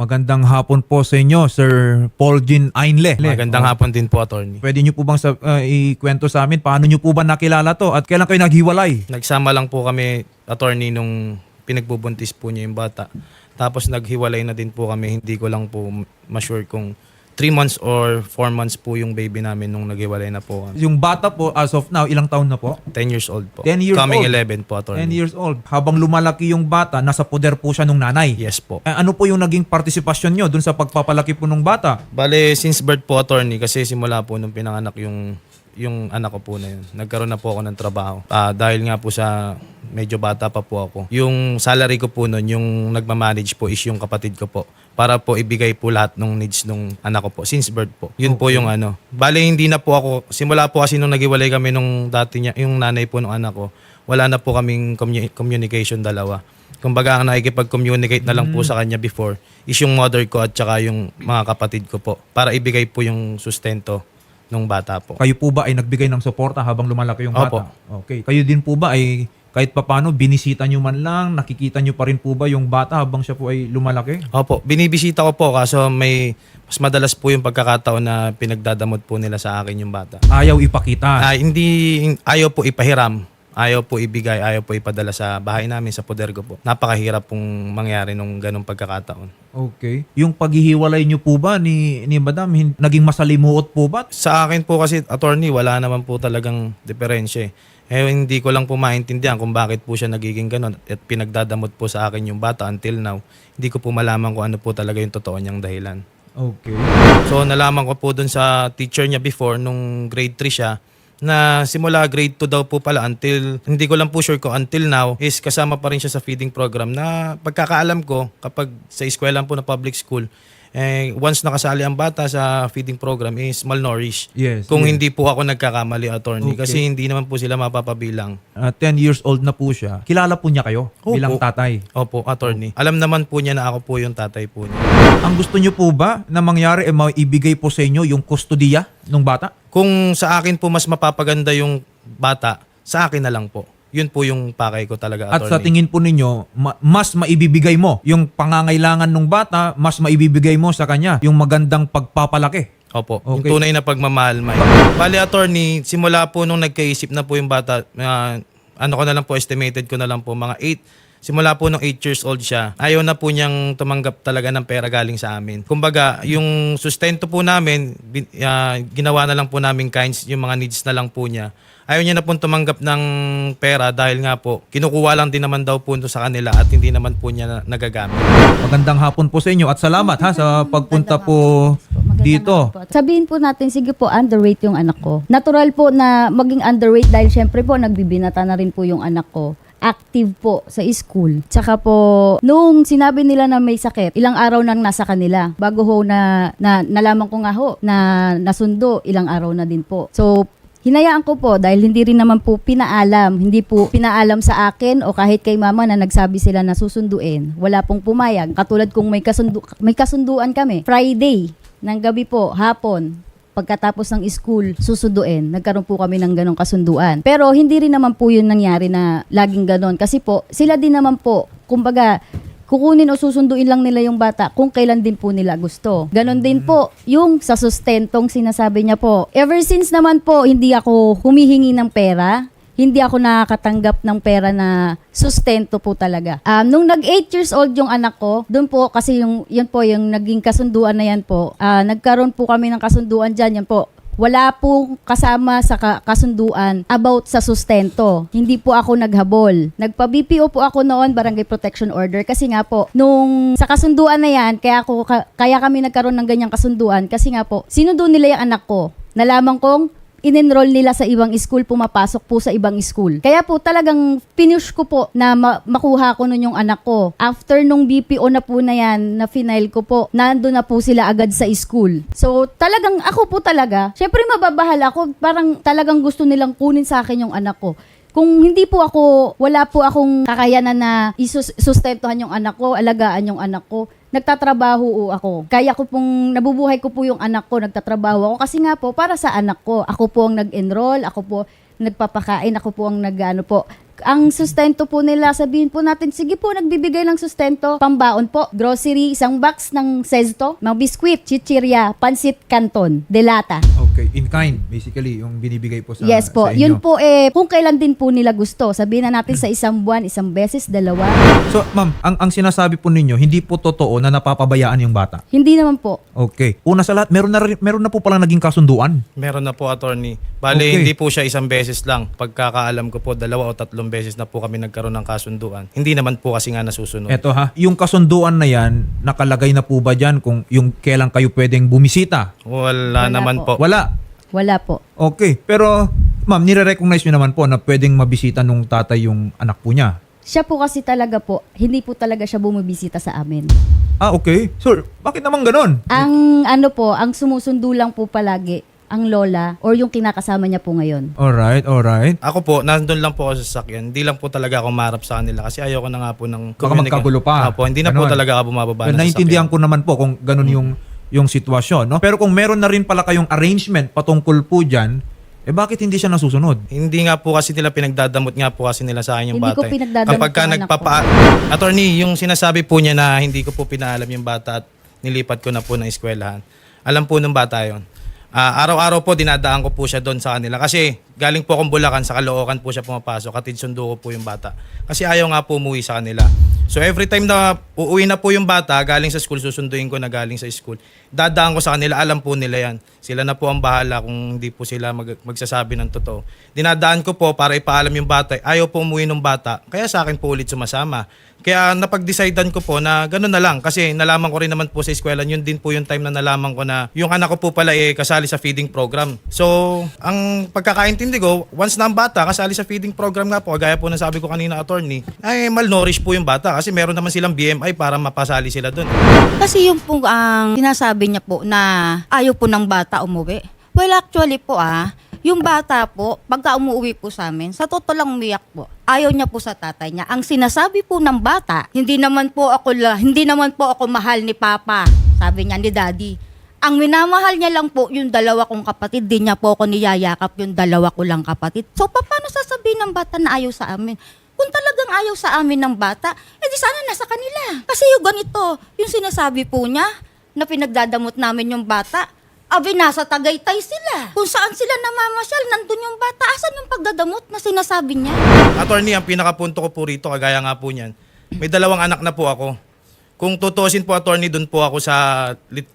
Magandang hapon po sa inyo, Sir Paul Jean Ainle. Magandang Oh, hapon din po, attorney. Pwede nyo po bang sa, uh, ikwento sa amin paano nyo po ba nakilala to at kailan kayo naghiwalay? Nagsama lang po kami, attorney, nung pinagbubuntis po niya yung bata. Tapos naghiwalay na din po kami. Hindi ko lang po ma-sure kung 3 months or 4 months po yung baby namin nung naghiwalay na po. Yung bata po, as of now, ilang taon na po? 10 years old po. 10 years Coming old. 11 po, attorney. 10 years old. Habang lumalaki yung bata, nasa poder po siya nung nanay. Yes po. Eh, ano po yung naging partisipasyon nyo dun sa pagpapalaki po ng bata? Bale, since birth po, attorney, kasi simula po nung pinanganak yung yung anak ko po na yun. Nagkaroon na po ako ng trabaho. Ah, dahil nga po sa medyo bata pa po ako. Yung salary ko po nun, yung nagmamanage po is yung kapatid ko po. Para po ibigay po lahat ng needs ng anak ko po. Since birth po. Yun po yung ano. Bale, hindi na po ako, simula po kasi nung nagiwalay kami nung dati niya, yung nanay po ng anak ko, wala na po kaming commu- communication dalawa. Kumbaga, ang nakikipag-communicate na lang po sa kanya before is yung mother ko at saka yung mga kapatid ko po para ibigay po yung sustento nung bata po. Kayo po ba ay nagbigay ng suporta habang lumalaki yung Opo. bata? Okay. Kayo din po ba ay kahit papano binisita nyo man lang, nakikita nyo pa rin po ba yung bata habang siya po ay lumalaki? Opo, binibisita ko po kaso may mas madalas po yung pagkakataon na pinagdadamot po nila sa akin yung bata. Ayaw ipakita. Ah, hindi ayaw po ipahiram, ayaw po ibigay, ayaw po ipadala sa bahay namin sa poder ko po. Napakahirap pong mangyari nung ganong pagkakataon. Okay. Yung paghihiwalay nyo po ba ni, ni Madam, hin- naging masalimuot po ba? Sa akin po kasi attorney, wala naman po talagang diferensya eh. Eh, hindi ko lang po maintindihan kung bakit po siya nagiging ganun at pinagdadamot po sa akin yung bata until now. Hindi ko po malaman kung ano po talaga yung totoo niyang dahilan. Okay. So nalaman ko po dun sa teacher niya before nung grade 3 siya na simula grade 2 daw po pala until hindi ko lang po sure ko until now is kasama pa rin siya sa feeding program na pagkakaalam ko kapag sa eskwelahan po na public school eh, once nakasali ang bata sa feeding program is malnourished. Yes. Kung yes. hindi po ako nagkakamali attorney Okay. kasi hindi naman po sila mapapabilang. Ah, 10 years old na po siya. Kilala po niya kayo Opo. bilang tatay. Opo, attorney. Alam naman po niya na ako po yung tatay po niya. Ang gusto niyo po ba na mangyari ay maibigay po sa inyo yung kustodiya ng bata? Kung sa akin po mas mapapaganda yung bata, sa akin na lang po. Yun po yung pakay ko talaga, At sa attorney. tingin po ninyo, ma- mas maibibigay mo yung pangangailangan ng bata, mas maibibigay mo sa kanya yung magandang pagpapalaki. Opo, Okay. yung tunay na pagmamahal, Mike. Bali, attorney, simula po nung nagkaisip na po yung bata, ah, ano ko na lang po, estimated ko na lang po, mga 8, simula po nung 8 years old siya, ayaw na po niyang tumanggap talaga ng pera galing sa amin. Kumbaga, yung sustento po namin, bin- ah, ginawa na lang po namin kinds, yung mga needs na lang po niya. Ayaw niya na po tumanggap ng pera dahil nga po, kinukuha lang din naman daw po ito sa kanila at hindi naman po niya na, nagagamit. Magandang hapon po sa inyo at salamat ha sa pagpunta po dito. Sabihin po natin, sige po, underweight yung anak ko. Natural po na maging underweight dahil syempre po, nagbibinata na rin po yung anak ko active po sa school. Tsaka po, nung sinabi nila na may sakit, ilang araw nang nasa kanila. Bago ho na, na nalaman ko nga ho na nasundo, ilang araw na din po. So, Hinayaan ko po dahil hindi rin naman po pinaalam, hindi po pinaalam sa akin o kahit kay mama na nagsabi sila na susunduin. Wala pong pumayag. Katulad kung may, kasundu- may kasunduan kami, Friday ng gabi po, hapon, pagkatapos ng school, susunduin. Nagkaroon po kami ng ganong kasunduan. Pero hindi rin naman po yun nangyari na laging ganon. Kasi po, sila din naman po, kumbaga, kukunin o susunduin lang nila yung bata kung kailan din po nila gusto. Ganon din po yung sa sustentong sinasabi niya po. Ever since naman po, hindi ako humihingi ng pera. Hindi ako nakakatanggap ng pera na sustento po talaga. Um, nung nag 8 years old yung anak ko, doon po kasi yung, yun po yung naging kasunduan na yan po. Ah, nagkaroon po kami ng kasunduan dyan. Yan po, wala pong kasama sa ka- kasunduan about sa sustento. Hindi po ako naghabol. Nagpa-BPO po ako noon, Barangay Protection Order, kasi nga po, nung sa kasunduan na yan, kaya, ako, ka- kaya kami nagkaroon ng ganyang kasunduan, kasi nga po, sinundo nila yung anak ko. Nalaman kong in-enroll nila sa ibang school, pumapasok po sa ibang school. Kaya po talagang pinush ko po na ma- makuha ko nun yung anak ko. After nung BPO na po na yan, na final ko po, nando na po sila agad sa school. So talagang ako po talaga, syempre mababahala ako, parang talagang gusto nilang kunin sa akin yung anak ko. Kung hindi po ako, wala po akong kakayanan na isustentuhan yung anak ko, alagaan yung anak ko, nagtatrabaho ako. Kaya ko pong, nabubuhay ko po yung anak ko, nagtatrabaho ako kasi nga po, para sa anak ko. Ako po ang nag-enroll, ako po, nagpapakain, ako po ang nag-ano po. Ang sustento po nila, sabihin po natin, sige po, nagbibigay ng sustento, pambaon po, grocery, isang box ng sesto, mga biskwit, chichirya, pansit canton, delata. Okay, in kind, basically, yung binibigay po sa yes po, sa inyo. yun po eh, kung kailan din po nila gusto. Sabihin na natin sa isang buwan, isang beses, dalawa. So, ma'am, ang, ang sinasabi po ninyo, hindi po totoo na napapabayaan yung bata. Hindi naman po. Okay. Una sa lahat, meron na, rin- meron na po palang naging kasunduan. Meron na po attorney. Bale, Okay. hindi po siya isang beses lang. Pagkakaalam ko po, dalawa o tatlong beses na po kami nagkaroon ng kasunduan. Hindi naman po kasi nga nasusunod. Eto ha, yung kasunduan na yan, nakalagay na po ba dyan kung yung kailan kayo pwedeng bumisita? Wala, Wala naman po. po. Wala. Wala po. Okay. Pero, ma'am, nire-recognize nyo naman po na pwedeng mabisita nung tatay yung anak po niya. Siya po kasi talaga po, hindi po talaga siya bumibisita sa amin. Ah, okay. Sir, bakit naman ganon? Ang ano po, ang sumusundo lang po palagi, ang lola or yung kinakasama niya po ngayon. Alright, alright. Ako po, nandun lang po ako sa sasakyan. Hindi lang po talaga ako marap sa kanila kasi ayoko na nga po ng... Baka magkagulo pa. Opo, hindi na po Ganon. talaga ako bumababa Well, ng naintindihan sasakyan. ko naman po kung ganun yung yung sitwasyon, no? Pero kung meron na rin pala kayong arrangement patungkol po diyan, eh bakit hindi siya nasusunod? Hindi nga po kasi nila pinagdadamot nga po kasi nila sa akin yung Hindi bata. ko eh. pinagdadamot Kapag ka yung anak nagpapa... Attorney, yung sinasabi po niya na hindi ko po pinaalam yung bata at nilipat ko na po ng eskwelahan. Alam po ng bata yon. Ah, araw-araw po dinadaan ko po siya doon sa kanila kasi galing po akong Bulacan sa Caloocan po siya pumapasok at sundo ko po yung bata. Kasi ayaw nga po umuwi sa kanila. So every time na uuwi na po yung bata galing sa school, susunduin ko na galing sa school. Dadaan ko sa kanila, alam po nila yan. Sila na po ang bahala kung hindi po sila mag- magsasabi ng totoo. Dinadaan ko po para ipaalam yung bata. Ayaw po umuwi ng bata, kaya sa akin po ulit sumasama. Kaya napag-decidean ko po na gano'n na lang kasi nalaman ko rin naman po sa eskwela yun din po yung time na nalaman ko na yung anak ko po pala eh kasali sa feeding program. So, ang pagkakaintindi ko, once na ang bata kasali sa feeding program nga po, gaya po na sabi ko kanina attorney, ay malnourished po yung bata kasi meron naman silang BMI para mapasali sila doon. Kasi yung po ang sinasabi niya po na ayaw po ng bata umuwi. Well, actually po ah, yung bata po, pagka umuwi po sa amin, sa totoo lang umiyak po. Ayaw niya po sa tatay niya. Ang sinasabi po ng bata, hindi naman po ako la, hindi naman po ako mahal ni Papa. Sabi niya ni Daddy. Ang minamahal niya lang po yung dalawa kong kapatid, di niya po ako niyayakap yung dalawa ko lang kapatid. So, pa- paano sasabihin ng bata na ayaw sa amin? Kung talagang ayaw sa amin ng bata, edi sana nasa kanila. Kasi yung ganito, yung sinasabi po niya, na pinagdadamot namin yung bata, abi nasa Tagaytay sila. Kung saan sila namamasyal, nandun yung bata. Asan yung pagdadamot na sinasabi niya? Attorney, ang pinakapunto ko po rito, kagaya nga po niyan, may dalawang anak na po ako. Kung tutusin po, attorney, dun po ako sa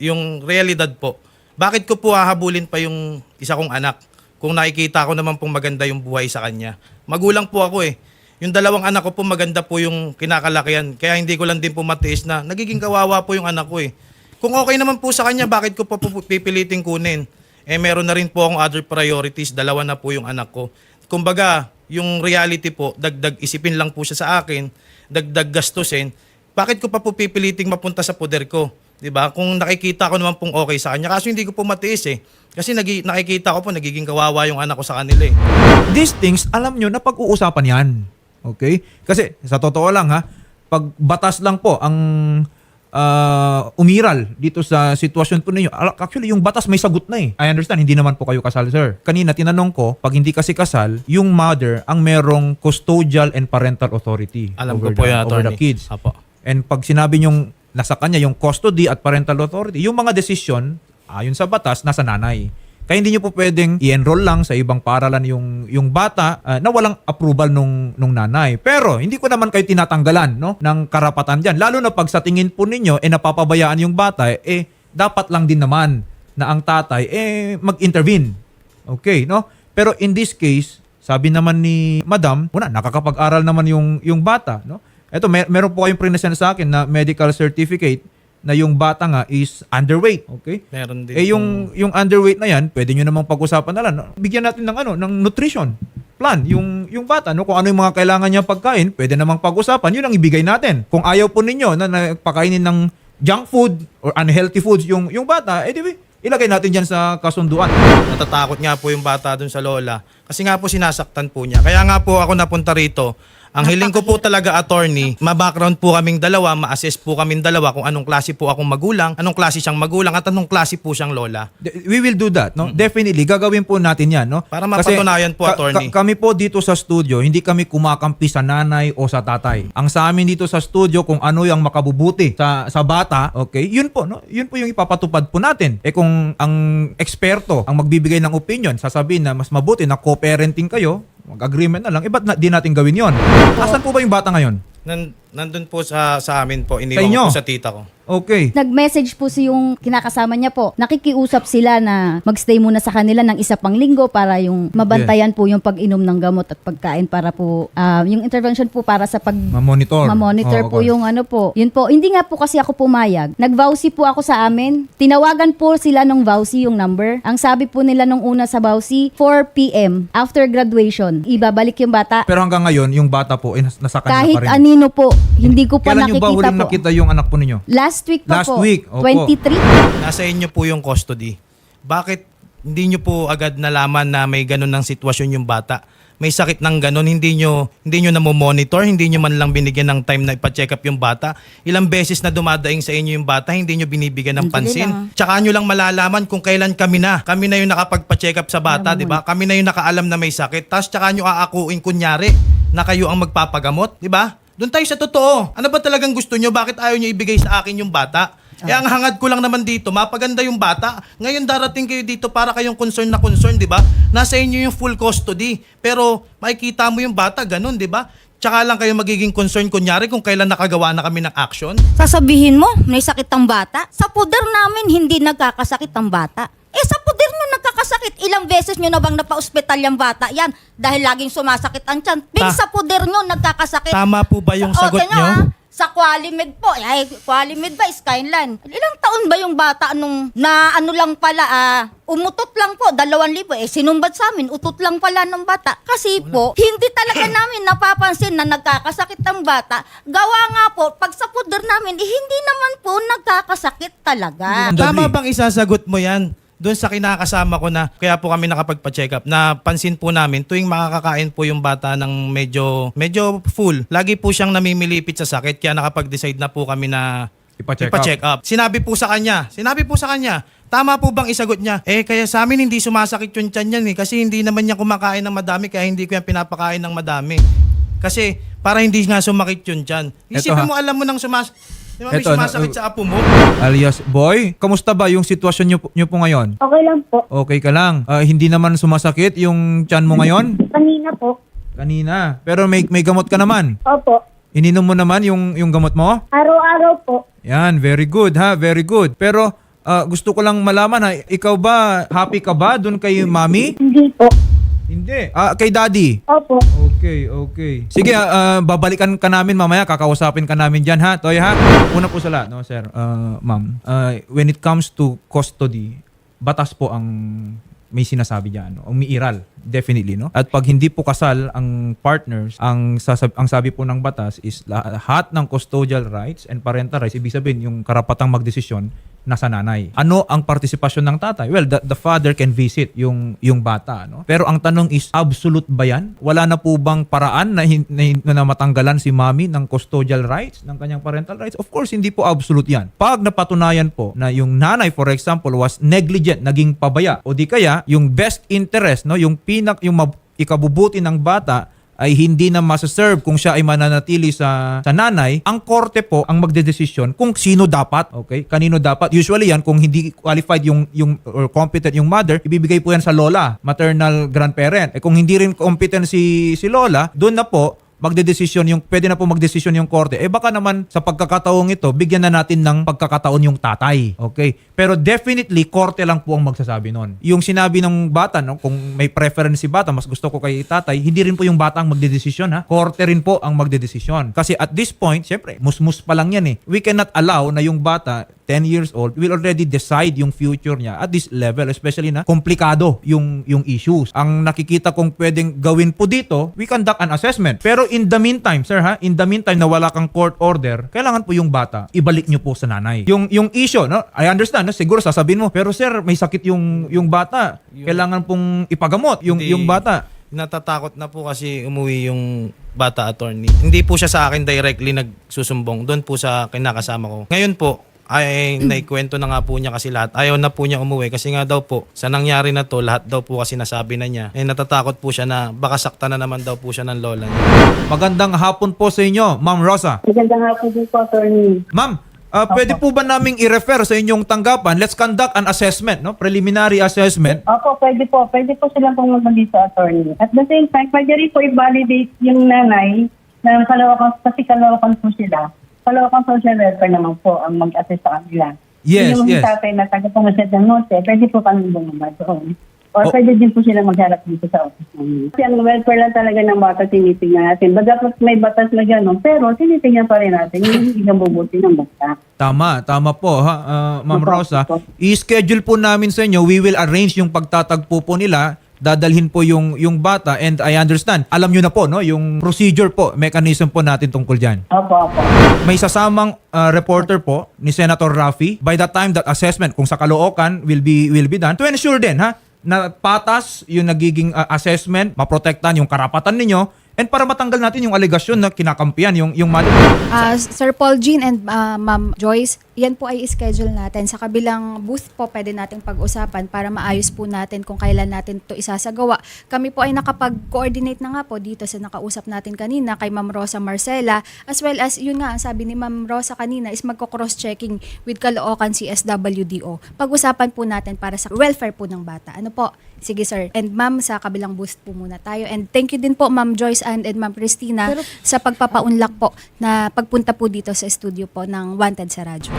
yung realidad po. Bakit ko po hahabulin pa yung isa kong anak kung nakikita ko naman pong maganda yung buhay sa kanya? Magulang po ako eh. Yung dalawang anak ko po maganda po yung kinakalakihan. Kaya hindi ko lang din po matiis na nagiging kawawa po yung anak ko eh. Kung okay naman po sa kanya, bakit ko pa po pipiliting kunin? Eh meron na rin po akong other priorities. Dalawa na po yung anak ko. Kumbaga, yung reality po, dagdag isipin lang po siya sa akin, dagdag gastusin. Bakit ko pa po pipiliting mapunta sa poder ko? 'Di ba? Kung nakikita ko naman pong okay sa kanya, kaso hindi ko po matiis eh. Kasi nagi, nakikita ko po nagiging kawawa yung anak ko sa kanila eh. These things, alam nyo na pag-uusapan yan. Okay? Kasi, sa totoo lang ha, pag batas lang po ang ah, umiral dito sa sitwasyon po ninyo. Al- Actually, yung batas may sagot na eh. I understand, hindi naman po kayo kasal, sir. Kanina, tinanong ko, pag hindi kasi kasal, yung mother ang merong custodial and parental authority Alam over, ko po the, yan, over the kids. Apo. And pag sinabi yung nasa kanya yung custody at parental authority, yung mga desisyon, ayon sa batas, nasa nanay. Kaya hindi nyo po pwedeng i-enroll lang sa ibang paaralan yung, yung bata ah, na walang approval nung, nung nanay. Pero hindi ko naman kayo tinatanggalan no, ng karapatan dyan. Lalo na pag sa tingin po ninyo, eh napapabayaan yung bata, eh dapat lang din naman na ang tatay eh mag-intervene. Okay, no? Pero in this case, sabi naman ni Madam, una, nakakapag-aral naman yung, yung bata, no? Ito, mer- meron po kayong prinesend sa akin na medical certificate na yung bata nga is underweight, okay? Meron din Eh yung yung underweight na yan, pwede niyo namang pag-usapan na lang. Bigyan natin ng ano, ng nutrition plan yung yung bata no kung ano yung mga kailangan niya pagkain pwede namang pag-usapan yun ang ibigay natin kung ayaw po ninyo na nagpakainin ng junk food or unhealthy foods yung yung bata eh di ba, ilagay natin diyan sa kasunduan Natatakot nga po yung bata dun sa lola. Kasi nga po sinasaktan po niya. Kaya nga po ako napunta rito. Ang hiling ko po talaga, attorney, ma-background po kaming dalawa, ma-assess po kaming dalawa kung anong klase po akong magulang, anong klase siyang magulang, at anong klase po siyang lola. De- We will do that, no? Definitely gagawin po natin 'yan, no? Para mapatunayan po, attorney. kami po dito sa studio, hindi kami kumakampi sa nanay o sa tatay. Ang sa amin dito sa studio kung ano yung makabubuti sa sa bata, okay? Yun po, no? Yun po yung ipapatupad po natin. Eh kung ang eksperto ang magbibigay ng opinion, sasabihin na mas mabuti na co-parenting kayo, mag-agreement na lang, eh ba't na, di natin gawin yon? Asan po ba yung bata ngayon? Nan, nandun po sa, sa amin po, Sa iniwan inyo? ko po sa tita ko. Okay. Nag-message po si yung kinakasama niya po. Nakikiusap sila na magstay muna sa kanila ng isa pang linggo para yung mabantayan po yung pag-inom ng gamot at pagkain para po, ah, yung intervention po para sa pag Ma-monitor. Ma-monitor Oo, po okay. yung ano po. Yun po. Hindi nga po kasi ako pumayag. Nag-vowsy po ako sa amin. Tinawagan po sila nung vowsy yung number. Ang sabi po nila nung una sa vowsy, 4 p.m. after graduation. Ibabalik yung bata. Pero hanggang ngayon, yung bata po, eh, nas- nasa kanila Kahit pa rin. anino po. Hindi ko pa Kailan ba nakikita huling po. nakita yung anak po ninyo? Last week pa Last po. week, opo. 23. Nasa inyo po yung custody. Bakit hindi nyo po agad nalaman na may ganun ng sitwasyon yung bata? May sakit ng ganun, hindi nyo, hindi nyo namomonitor, hindi nyo man lang binigyan ng time na ipa-check up yung bata. Ilang beses na dumadaing sa inyo yung bata, hindi nyo binibigyan ng Hindi pansin. lang. Tsaka nyo lang malalaman kung kailan kami na. Kami na yung nakapagpa-check up sa bata, di ba? Kami na yung nakaalam na may sakit. Tapos tsaka nyo aakuin kunyari na kayo ang magpapagamot, di ba? Doon tayo sa totoo. Ano ba talagang gusto nyo? Bakit ayaw nyo ibigay sa akin yung bata? Eh ang hangad ko lang naman dito, mapaganda yung bata. Ngayon darating kayo dito para kayong concern na concern, di ba? Nasa inyo yung full custody. Pero makikita mo yung bata, ganun, di ba? Tsaka lang kayo magiging concern kunyari kung kailan nakagawa na kami ng action. Sasabihin mo, may sakit ang bata? Sa puder namin, hindi nagkakasakit ang bata. Eh, sa puder nyo nagkakasakit. Ilang beses nyo na bang napa-ospital yung bata? Yan, dahil laging sumasakit ang tiyan. Ta- sa puder nyo nagkakasakit. Tama po ba yung Sa- sagot tingnan, nyo? ah, Sa Qualimed po. Ay, Qualimed ba? Skyline. Ilang taon ba yung bata nung na ano lang pala, ah, umutot lang po, dalawang libo. Eh, sinumbat sa amin, utot lang pala ng bata. Kasi po, hindi talaga namin napapansin na nagkakasakit ang bata. Gawa nga po, pag sa puder namin, eh, hindi naman po nagkakasakit talaga. Tama bang isasagot mo yan? Doon sa kinakasama ko na kaya po kami nakapagpa-check up na pansin po namin tuwing makakakain po yung bata ng medyo medyo full. Lagi po siyang namimilipit sa sakit kaya nakapag-decide na po kami na Ipa-check ipa-check up. Sinabi po sa kanya, sinabi po sa kanya, tama po bang isagot niya? Eh kaya sa amin hindi sumasakit yung tiyan niyan eh kasi hindi naman niya kumakain ng madami kaya hindi ko yan pinapakain ng madami. Kasi para hindi nga sumakit yung tiyan. Eto, Isipin ha? mo alam mo nang sumas Di ba may Eto, na- sumasakit sa apo mo? Alias, boy, kamusta ba yung sitwasyon nyo, po- nyo po ngayon? Okay lang po. Okay ka lang. Ah, hindi naman sumasakit yung tiyan mo ngayon? Kanina po. Kanina. Pero may, may gamot ka naman. Opo. Ininom mo naman yung, yung gamot mo? Araw-araw po. Yan, very good ha, very good. Pero ah, gusto ko lang malaman ha, ikaw ba, happy ka ba dun kay mami? Hindi po. Hindi. Ah, kay daddy? Opo. Okay, okay. Sige, ah, ah, babalikan ka namin mamaya, kakausapin ka namin dyan ha, Toy ha? Una po sa lahat, no, sir, ah, ma'am, ah, when it comes to custody, batas po ang may sinasabi diyan, no? umiiral, definitely, no? At pag hindi po kasal ang partners, ang sasab- ang sabi po ng batas is lahat ng custodial rights and parental rights, ibig sabihin yung karapatang magdesisyon nasa nanay. Ano ang partisipasyon ng tatay? Well, the, the father can visit yung yung bata, no? Pero ang tanong is absolute ba 'yan? Wala na po bang paraan na, na, hin- na matanggalan si mommy ng custodial rights, ng kanyang parental rights? Of course, hindi po absolute 'yan. Pag napatunayan po na yung nanay for example was negligent, naging pabaya o di kaya yung best interest, no, yung pinak yung mab- ikabubuti ng bata ay hindi na masaserve kung siya ay mananatili sa, sa nanay, ang korte po ang magdedesisyon kung sino dapat, okay? Kanino dapat. Usually yan, kung hindi qualified yung, yung or competent yung mother, ibibigay po yan sa lola, maternal grandparent. Eh kung hindi rin competent si, si lola, doon na po, magdedesisyon yung pwede na po magdesisyon yung korte. Eh baka naman sa pagkakataong ito, bigyan na natin ng pagkakataon yung tatay. Okay? Pero definitely korte lang po ang magsasabi noon. Yung sinabi ng bata no, kung may preference si bata, mas gusto ko kay tatay, hindi rin po yung bata ang magdedesisyon ha. Korte rin po ang magdedesisyon. Kasi at this point, syempre, musmus pa lang yan eh. We cannot allow na yung bata 10 years old will already decide yung future niya at this level especially na komplikado yung yung issues. Ang nakikita kong pwedeng gawin po dito, we conduct an assessment. Pero in the meantime, sir ha, in the meantime na wala kang court order, kailangan po yung bata ibalik niyo po sa nanay. Yung yung issue, no? I understand, no? Siguro sasabihin mo, pero sir, may sakit yung yung bata. Kailangan pong ipagamot yung Hindi. yung bata. Natatakot na po kasi umuwi yung bata attorney. Hindi po siya sa akin directly nagsusumbong. Doon po sa kinakasama ko. Ngayon po, ay naikwento na nga po niya kasi lahat. Ayaw na po niya umuwi kasi nga daw po sa nangyari na to, lahat daw po kasi nasabi na niya. Eh natatakot po siya na baka sakta na naman daw po siya ng lola niya. Magandang hapon po sa inyo, Ma'am Rosa. Magandang hapon din po, attorney. Ma'am, ah, pwede po ba naming i-refer sa inyong tanggapan? Let's conduct an assessment, no? Preliminary assessment. Opo, pwede po. Pwede po silang pumunta dito, attorney. At the same time, pwede rin po i-validate yung nanay na kalawakan, kasi kalawakan po sila. Kalawakan social welfare naman po ang mag-assist sa kanila. Yes, yung yes. tatay na taga-pumasyad ng note, pwede po kami bumaba doon. Or Oh. pwede din po sila magharap dito sa office namin. Kasi ang welfare lang talaga ng bata, tinitingnan natin. Baga may batas na gano'n, pero tinitingnan pa rin natin yung hindi bubuti ng bata. Tama, tama po ha, ah, Ma'am Rosa. I-schedule po namin sa inyo. We will arrange yung pagtatagpo po nila. Dadalhin po yung yung bata and I understand. Alam niyo na po no, yung procedure po, mechanism po natin tungkol diyan. Opo, opo. May sasamang ah, reporter po ni Senator Raffy by the time that assessment kung sa Caloocan will be will be done to ensure din ha na patas yung nagiging ah, assessment, maprotektahan yung karapatan ninyo and para matanggal natin yung alegasyon na kinakampiyan yung yung mali. Ah, Sir Paul Jean and ah, Ma'am Joyce, yan po ay schedule natin. Sa kabilang booth po pwede nating pag-usapan para maayos po natin kung kailan natin to isasagawa. Kami po ay nakapag-coordinate na nga po dito sa nakausap natin kanina kay Ma'am Rosa Marcela as well as yun nga, ang sabi ni Ma'am Rosa kanina is magko-cross-checking with Caloocan CSWDO. Pag-usapan po natin para sa welfare po ng bata. Ano po? Sige sir. And ma'am, sa kabilang booth po muna tayo. And thank you din po Ma'am Joyce and, and Ma'am Christina sa pagpapaunlak po na pagpunta po dito sa studio po ng Wanted sa Radyo.